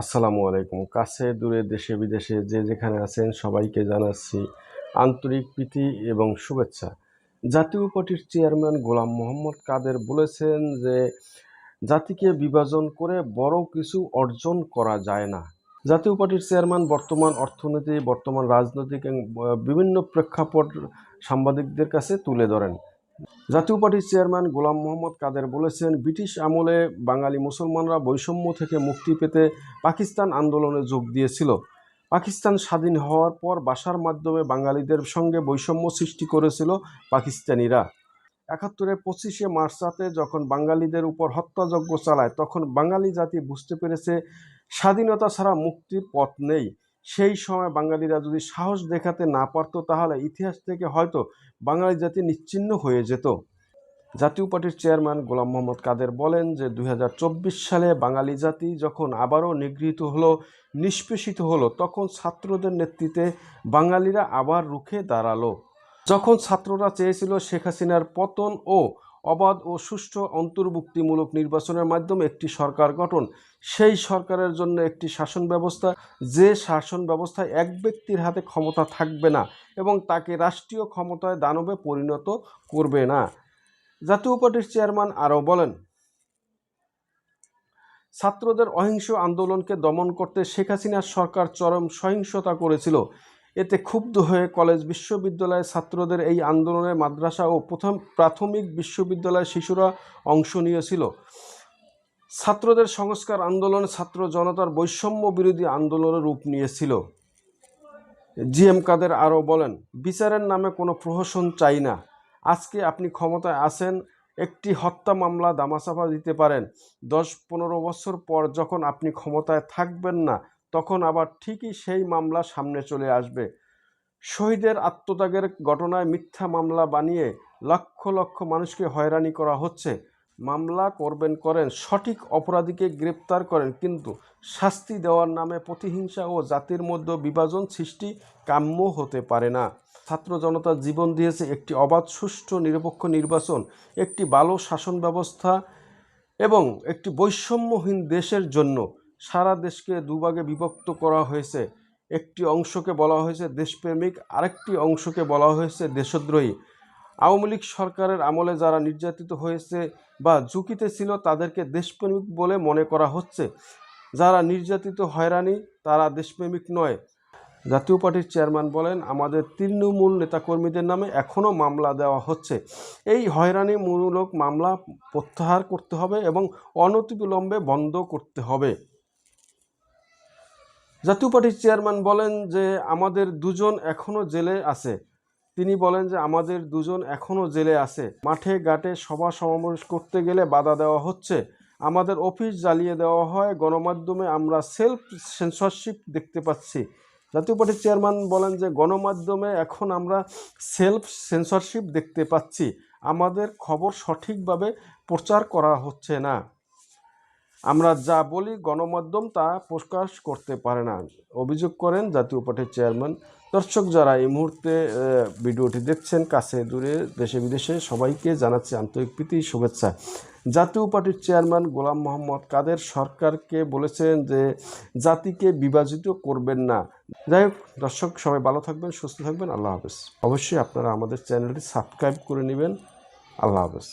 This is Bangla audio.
আসসালামু আলাইকুম। কাছে দূরে দেশে বিদেশে যে যেখানে আছেন সবাইকে জানাচ্ছি আন্তরিক প্রীতি এবং শুভেচ্ছা। জাতীয় পার্টির চেয়ারম্যান গোলাম মোহাম্মদ কাদের বলেছেন যে, জাতিকে বিভাজন করে বড় কিছু অর্জন করা যায় না। জাতীয় পার্টির চেয়ারম্যান, বর্তমান অর্থনীতি, বর্তমান রাজনৈতিক বিভিন্ন প্রেক্ষাপট সাংবাদিকদের কাছে তুলে ধরেন। জাতীয় পার্টির চেয়ারম্যান গোলাম মোহাম্মদ কাদের বলেছেন, ব্রিটিশ আমলে বাঙালি মুসলমানরা বৈষম্য থেকে মুক্তি পেতে পাকিস্তান আন্দোলনে যোগ দিয়েছিল। পাকিস্তান স্বাধীন হওয়ার পর বাসার মাধ্যমে বাঙালিদের সঙ্গে বৈষম্য সৃষ্টি করেছিল পাকিস্তানিরা। একাত্তরের পঁচিশে মার্চ রাতে যখন বাঙালিদের উপর হত্যাযজ্ঞ চালায়, তখন বাঙালি জাতি বুঝতে পেরেছে, স্বাধীনতা ছাড়া মুক্তির পথ নেই। সেই সময় বাঙালিরা যদি সাহস দেখাতে না পারতো, তাহলে ইতিহাস থেকে হয়তো বাঙালি জাতি নিশ্চিহ্ন হয়ে যেত। জাতীয় পার্টির চেয়ারম্যান গোলাম মোহাম্মদ কাদের বলেন যে, দুই হাজার চব্বিশ সালে বাঙালি জাতি যখন আবারও নিগৃহীত হলো, নিষ্পেষিত হলো, তখন ছাত্রদের নেতৃত্বে বাঙালিরা আবার রুখে দাঁড়াল। যখন ছাত্ররা চেয়েছিল শেখ হাসিনার পতন ও অবাধ ও সুষ্ঠু অন্তর্ভুক্তিমূলক নির্বাচনের মাধ্যমে একটি সরকার গঠন। সেই সরকারের জন্য একটি শাসন ব্যবস্থা। যে শাসন ব্যবস্থায় এক ব্যক্তির হাতে ক্ষমতা থাকবে না এবং তাকে রাষ্ট্রীয় ক্ষমতায় দানবে পরিণত করবে না। জাতীয় পার্টির চেয়ারম্যান আরও বলেন, ছাত্রদের অহিংস আন্দোলনকে দমন করতে শেখ হাসিনার সরকার চরম সহিংসতা করেছিল। এতে ক্ষুব্ধ হয়ে কলেজ বিশ্ববিদ্যালয়ের ছাত্রদের এই আন্দোলনে মাদ্রাসা ও প্রথম প্রাথমিক বিশ্ববিদ্যালয়ের শিশুরা অংশ নিয়েছিল। ছাত্রদের সংস্কার আন্দোলন ছাত্র জনতার বৈষম্য বিরোধী আন্দোলনের রূপ নিয়েছিল। জি এম কাদের আরও বলেন, বিচারের নামে কোনো প্রহসন চাই না। আজকে আপনি ক্ষমতায় আছেন, একটি হত্যা মামলা দামাচাপা দিতে পারেন। দশ পনেরো বছর পর যখন আপনি ক্ষমতায় থাকবেন না তখন আবার ঠিকই সেই মামলা সামনে চলে আসবে। শহীদের আত্মত্যাগের ঘটনায় মিথ্যা মামলা বানিয়ে লক্ষ লক্ষ মানুষকে হয়রানি করা হচ্ছে। মামলা করবেন করেন, সঠিক অপরাধীকে গ্রেপ্তার করেন, কিন্তু শাস্তি দেওয়ার নামে প্রতিহিংসা ও জাতির মধ্যে বিভাজন সৃষ্টি কাম্য হতে পারে না। ছাত্র জনতা জীবন দিয়েছে একটি অবাধ, সুষ্ঠু, নিরপেক্ষ নির্বাচন, একটি ভালো শাসন ব্যবস্থা এবং একটি বৈষম্যহীন দেশের জন্য। সারা দেশকে দুভাগে বিভক্ত করা হয়েছে। একটি অংশকে বলা হয়েছে দেশপ্রেমিক, আরেকটি অংশকে বলা হয়েছে দেশদ্রোহী। আওয়ামী লীগ সরকারের আমলে যারা নির্যাতিত হয়েছে বা ঝুঁকিতে ছিল, তাদেরকে দেশপ্রেমিক বলে মনে করা হচ্ছে। যারা নির্যাতিত হয়রানি, তারা দেশপ্রেমিক নয়। জাতীয় পার্টির চেয়ারম্যান বলেন, আমাদের তৃণমূল নেতাকর্মীদের নামে এখনও মামলা দেওয়া হচ্ছে। এই হয়রানিমূলক মামলা প্রত্যাহার করতে হবে এবং অনতিবিলম্বে বন্ধ করতে হবে। জাতীয় পার্টির চেয়ারম্যান বলেন যে আমাদের দুজন এখনও জেলে আছে। তিনি বলেন যে আমাদের দুজন এখনও জেলে আছে। মাঠে, ঘাটে সভা সমাবেশ করতে গেলে বাধা দেওয়া হচ্ছে। আমাদের অফিস জ্বালিয়ে দেওয়া হয়। গণমাধ্যমে আমরা সেলফ সেন্সরশিপ দেখতে পাচ্ছি। জাতীয় পার্টির চেয়ারম্যান বলেন যে গণমাধ্যমে এখন আমরা সেলফ সেন্সরশিপ দেখতে পাচ্ছি। আমাদের খবর সঠিকভাবে প্রচার করা হচ্ছে না। আমরা যা বলি, গণমাধ্যম তা প্রকাশ করতে পারে না। অভিযোগ করেন জাতীয় পার্টির চেয়ারম্যান। দর্শক যারা এই মুহূর্তে ভিডিওটি দেখছেন, কাছে দূরে, দেশে বিদেশে, সবাইকে জানাচ্ছি আন্তরিক প্রীতি, শুভেচ্ছা। জাতীয় পার্টির চেয়ারম্যান গোলাম মোহাম্মদ কাদের সরকারকে বলেছেন যে, জাতিকে বিভাজিত করবেন না। যাই হোক, দর্শক, সবাই ভালো থাকবেন, সুস্থ থাকবেন। আল্লাহ হাফেজ। অবশ্যই আপনারা আমাদের চ্যানেলটি সাবস্ক্রাইব করে নেবেন। আল্লাহ হাফেজ।